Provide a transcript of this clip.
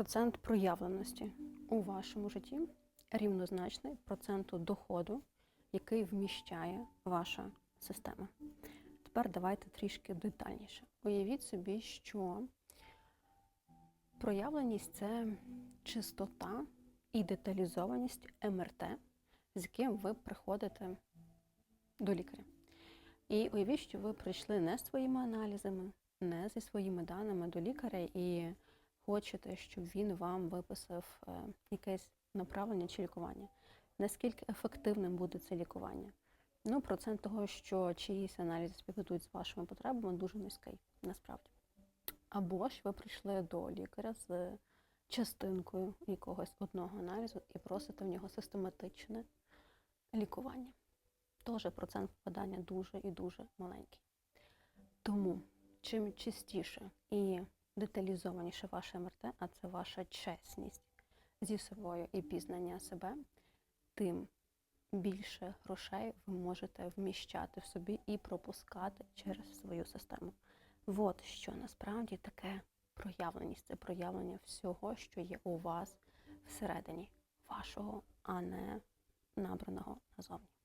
Процент проявленості у вашому житті рівнозначний проценту доходу, який вміщає ваша система. Тепер давайте трішки детальніше. Уявіть собі, що проявленість це чистота і деталізованість МРТ, з яким ви приходите до лікаря. І уявіть, що ви прийшли не з своїми аналізами, не зі своїми даними до лікаря і хочете, щоб він вам виписав е, якесь направлення чи лікування. Наскільки ефективним буде це лікування? Ну, процент того, що чиїсь аналізи співпадуть з вашими потребами, дуже низький, насправді. Або ж ви прийшли до лікаря з частинкою якогось одного аналізу і просите в нього систематичне лікування. Теж процент попадання дуже і дуже маленький. Тому чим чистіше і деталізованіше ваше МРТ, а це ваша чесність зі собою і пізнання себе, тим більше грошей ви можете вміщати в собі і пропускати через свою систему. От що насправді таке проявленість. Це проявлення всього, що є у вас всередині вашого, а не набраного назовні.